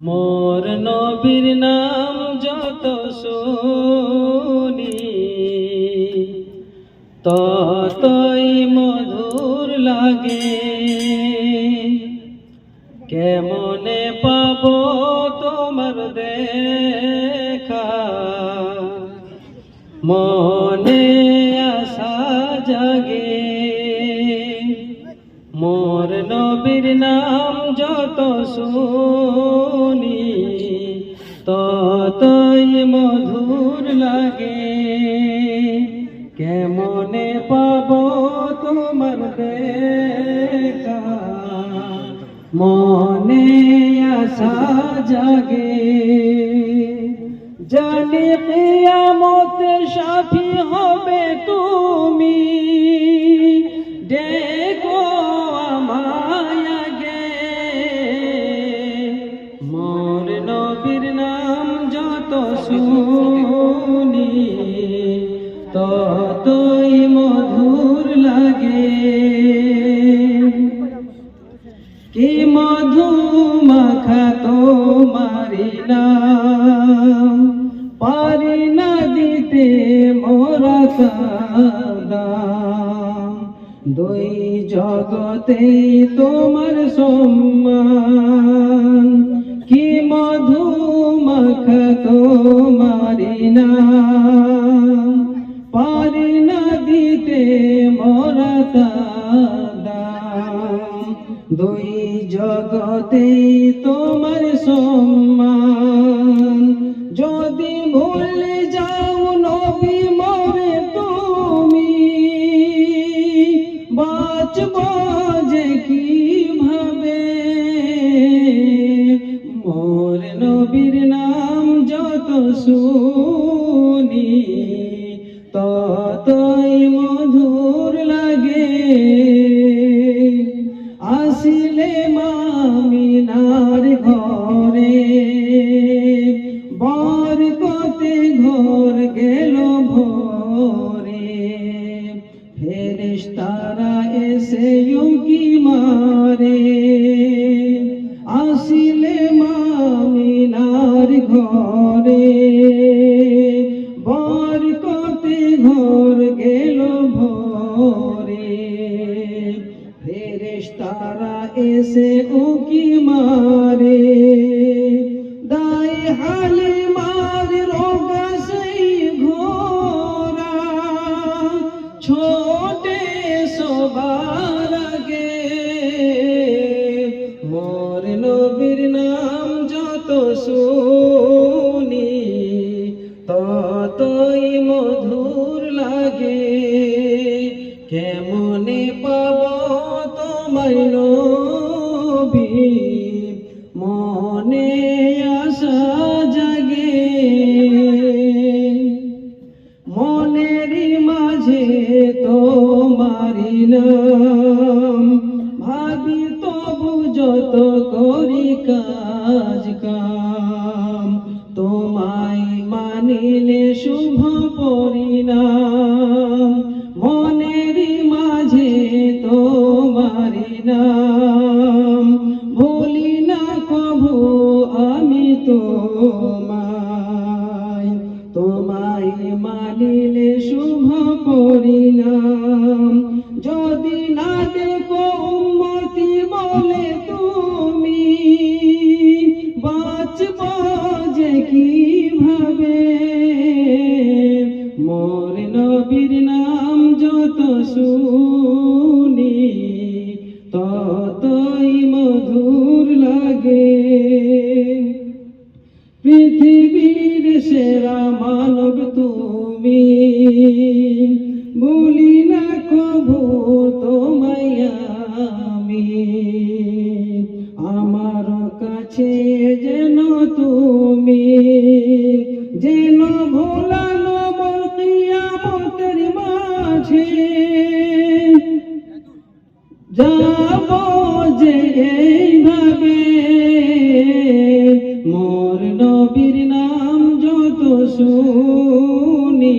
মোর নবীর নাম যত শুনি, ততই মধুর লাগে। কেমনে পাব তোমার দেখা? মনে আশা জাগে। মোর নবীর নাম যত শুনি ততই মধুর লাগে কেমনে পাব তোমার দেখা? মনে আশা জাগে জানি কিয়ামতে শুনি ততই মধুর লাগে। কি মধু মাখা তোমারি নাম? পারি না দিতে মোরা দুই জগতে তোমার সম্মান। নাম পারি না দিতে মোরা দুই জগতে তোমার সম্মান। যদি ভুলে যাও নবী, মরে তুমি। বাঁচব যে নবীর শুনি ফেরেশতারা এসে উকি মারে। দাই হালে মার রোগা সেই ঘোরা ছোটে সবার আগে মোর নবীর নাম যত শুনি নবী মনে আশা জাগে। মনেরই মাঝে তোমারি নাম। ভাবি তবু যত করি মানিলে শুভ পরিণাম যেন তুমি যেন ভোলানো কিয়ামতের মাঝে। যাব যে এইভাবে মোর নবীর নাম যত শুনি।